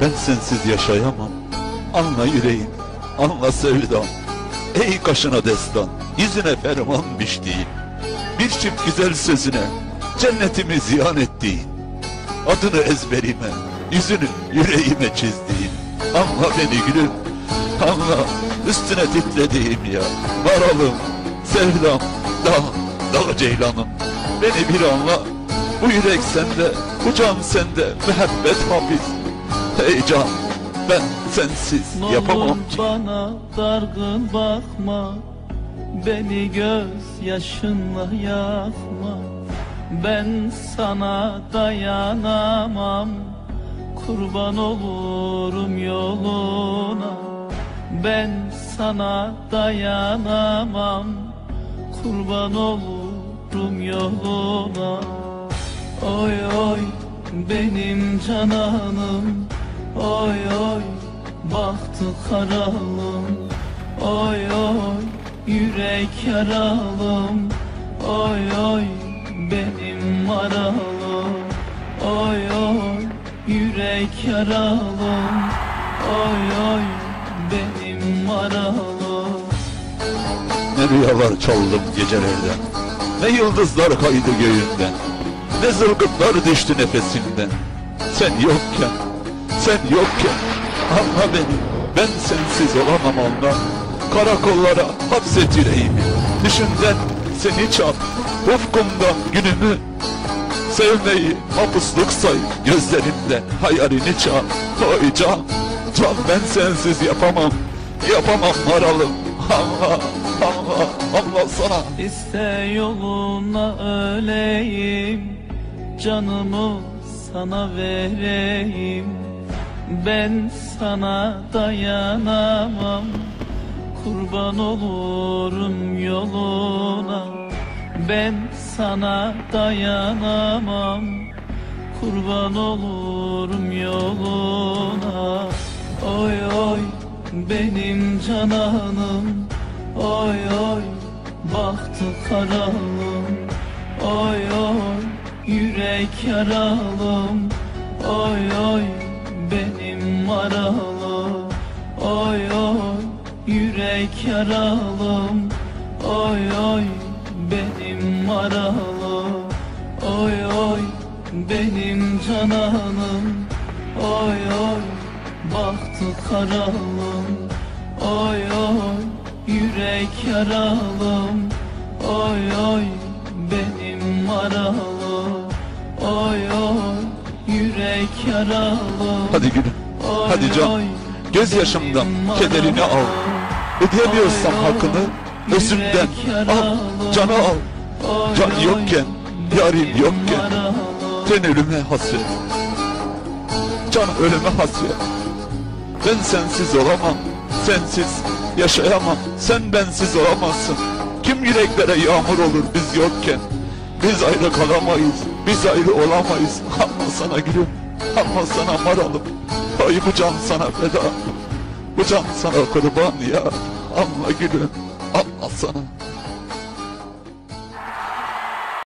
Ben sensiz yaşayamam. Anla yüreğim, anla sevdam. Ey kaşına destan, yüzüne ferman biçtiğin. Bir çift güzel sözüne cennetimi ziyan ettiğin. Adını ezberime, yüzünü yüreğime çizdiğin. Anla beni gülüm, anla üstüne titrediğim ya. Varalım, sevdam, dağ, dağ ceylanım. Beni bir anla, bu yürek sende, bu can sende, müebbet hafiz. Hey can, ben sensiz N'olur yapamam ki. bana dargın bakma. Beni göz yaşınla yakma. Ben sana dayanamam. Kurban olurum yoluna. Ben sana dayanamam. Kurban olurum yoluna. Oy oy benim cananım Oy oy bahtı karalım. Oy oy yürek yaralım. Oy oy benim maralım. Oy oy yürek yaralım. Oy oy benim maralım. Ne rüyalar çaldım gecelerden Ne yıldızlar kaydı göğünden Ne zılgıtlar düştü nefesinden. Sen yokken Sen yokken. Anla beni Ben sensiz olamam anla Karakollara hapset yüreğimi Düşümden seni çal. Ufkumda günümü Sevmeyi mapusluk say. Gözlerimden hayalini çal. Oy can Can ben sensiz yapamam. Yapamam maralım. Allah Allah Allah sana. İste yoluna öleyim. Canımı sana vereyim Ben sana dayanamam. Kurban olurum yoluna. Ben sana dayanamam. Kurban olurum yoluna. Oy oy benim cananım. Oy oy bahtı karalım. Oy oy yürek yaralım. Oy oy maralım Oy oy yürek yaralım Oy oy benim maralım Oy oy benim cananım. Oy oy bahtı karalım. Oy oy yürek yaralım. Oy oy benim maralım Oy oy yürek yaralım. Hadi gülüm Hadi can oy Gözyaşımdan kederini al. Ödeyemiyorsam hakkını Özümden al. Canı al Can yokken Yarim yokken. Ten ölüme hasret Can ölüme hasret Ben sensiz olamam Sensiz yaşayamam Sen bensiz olamazsın Kim yüreklere yağmur olur biz yokken Biz ayrı kalamayız Biz ayrı olamayız Ama sana gülüm Ama sana maralım Ay bu can sana feda. Bu can sana kurban ya. Anla gülüm Anla sana